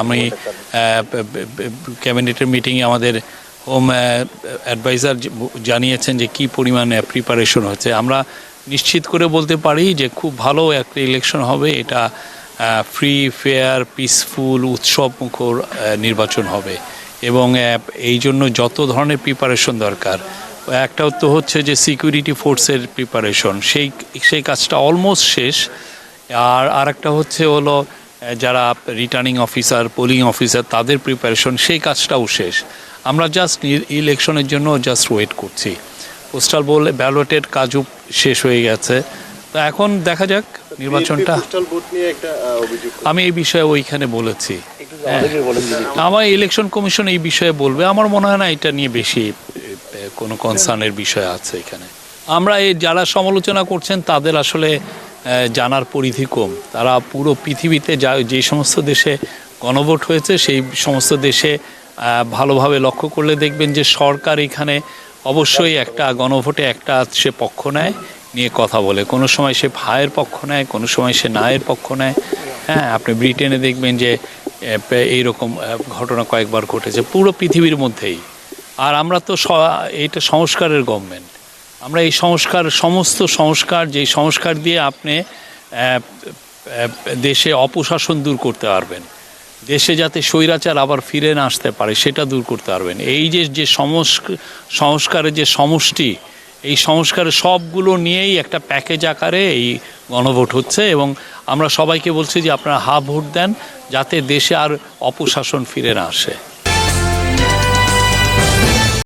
আমি ক্যাবিনেটের মিটিংয়ে আমাদের হোম অ্যাডভাইজার জানিয়েছেন যে কি পরিমাণে প্রিপারেশন হচ্ছে। আমরা নিশ্চিত করে বলতে পারি যে খুব ভালো একটা ইলেকশন হবে। এটা ফ্রি ফেয়ার পিসফুল উৎসব মুখর নির্বাচন হবে। এবং এই জন্য যত ধরনের প্রিপারেশন দরকার একটা তো হচ্ছে যে সিকিউরিটি ফোর্সের প্রিপারেশন সেই সেই কাজটা অলমোস্ট শেষ। আর আরেকটা হচ্ছে হলো যারা রিটার্নিং অফিসার পোলিং অফিসার তাদের প্রিপারেশন সেই কাজটাও শেষ। আমরা জাস্ট ইলেকশনের জন্য জাস্ট ওয়েট করছি। পোস্টাল বল ব্যালটের কাজও শেষ হয়ে গেছে। তো এখন দেখা যাক নির্বাচনটা আমি এই বিষয়ে ওইখানে বলেছি। আমাদেরকে আমার ইলেকশন কমিশন এই বিষয়ে বলবে। আমার মনে হয় না এটা নিয়ে বেশি কোনো কনসার্নের বিষয় আছে এখানে। আমরা এই যারা সমালোচনা করছেন তাদের আসলে জানার পরিধি কম। তারা পুরো পৃথিবীতে যা, যে সমস্ত দেশে গণভোট হয়েছে, সেই সমস্ত দেশে ভালোভাবে লক্ষ্য করলে দেখবেন যে সরকার এখানে অবশ্যই একটা গণভোটে একটা সে পক্ষ নেয়, নিয়ে কথা বলে। কোনো সময় সে ভাইয়ের পক্ষ নেয়, কোনো সময় সে নায়ের পক্ষ নেয়। হ্যাঁ আপনি ব্রিটেনে দেখবেন যে এইরকম ঘটনা কয়েকবার ঘটেছে। পুরো পৃথিবীর মধ্যেই। আর আমরা তো এইটা সংস্কারের গভর্নমেন্ট আমরা এই সংস্কার, সমস্ত সংস্কার, যেই সংস্কার দিয়ে আপনি দেশে অপশাসন দূর করতে পারবেন। দেশে যাতে স্বৈরাচার আবার ফিরে না আসতে পারে, সেটা দূর করতে পারবেন। এই যে যে সংস্ক- সংস্কারের যে সমষ্টি, এই সংস্কারের সবগুলো নিয়েই একটা প্যাকেজ আকারে এই গণভোট হচ্ছে এবং আমরা সবাইকে বলছি যে আপনারা হা ভোট দেন, যাতে দেশে আর অপশাসন ফিরে না আসে।